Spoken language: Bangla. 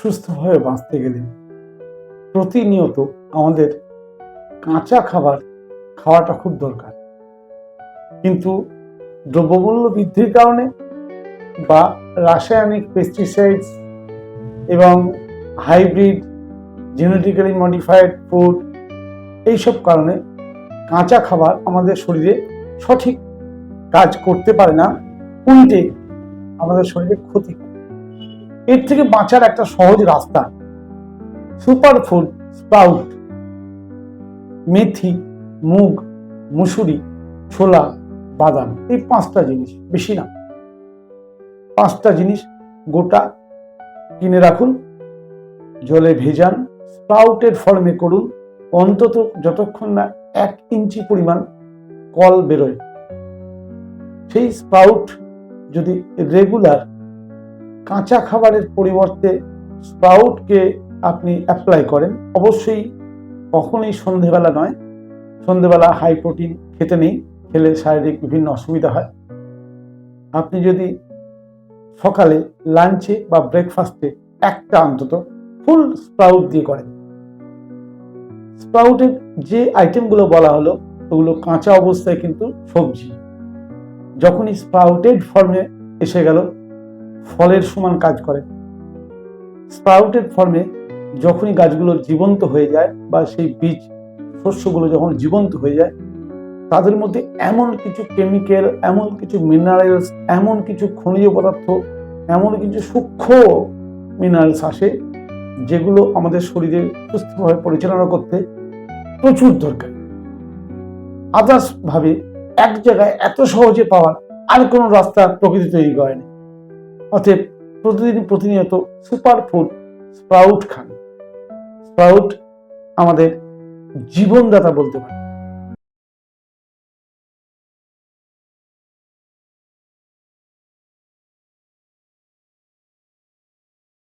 সুস্থভাবে বাঁচতে গেলে প্রতিনিয়ত আমাদের কাঁচা খাবার খাওয়াটা খুব দরকার। কিন্তু দ্রব্যমূল্য বৃদ্ধির কারণে বা রাসায়নিক পেস্টিসাইডস এবং হাইব্রিড জেনেটিক্যালি মডিফাইড ফুড এইসব কারণে কাঁচা খাবার আমাদের শরীরে সঠিক কাজ করতে পারে না, উল্টে আমাদের শরীরে ক্ষতি করে। এর থেকে বাঁচার একটা সহজ রাস্তা। সুপার ফুড, স্প্রাউট, মেথি, মুগ, মুসুরি, ছোলা, বাদাম, এই পাঁচটা জিনিস, বেশি না। পাঁচটা জিনিস গোটা কিনে রাখুন, জলে ভেজান, স্প্রাউটের ফর্মে করুন, অন্তত যতক্ষণ না এক ইঞ্চি পরিমাণ কল বেরোয়। সেই স্প্রাউট যদি রেগুলার কাঁচা খাবারের পরিবর্তে স্প্রাউটকে আপনি অ্যাপ্লাই করেন। অবশ্যই কখনোই সন্ধেবেলা নয়। সন্ধেবেলা হাই প্রোটিন খেতে নেই, খেলে শারীরিক বিভিন্ন অসুবিধা হয়। আপনি যদি সকালে লাঞ্চে বা ব্রেকফাস্টে একটা অন্তত ফুল স্প্রাউট দিয়ে করেন। স্প্রাউটের যে আইটেমগুলো বলা হলো, ওগুলো কাঁচা অবস্থায় কিন্তু সবজি। যখনই স্প্রাউটেড ফর্মে এসে গেল ফলের সমান কাজ করে। স্প্রাউটেড ফর্মে যখনই গাছগুলো জীবন্ত হয়ে যায় বা সেই বীজ, শস্যগুলো যখন জীবন্ত হয়ে যায়, তাদের মধ্যে এমন কিছু কেমিক্যাল এমন কিছু মিনারেলস এমন কিছু খনিজ পদার্থ, এমন কিছু সূক্ষ্ম মিনারেলস আসে, যেগুলো আমাদের শরীরে সুস্থভাবে পরিচালনা করতে প্রচুর দরকার। আদার্স ভাবে এক জায়গায় এত সহজে পাওয়ার আর কোনো রাস্তা প্রকৃতি তৈরি করেনি। অতএব প্রতিদিন প্রতিনিয়ত সুপার ফুড স্প্রাউট খান। স্প্রাউট আমাদের জীবনদাতা বলতে পারে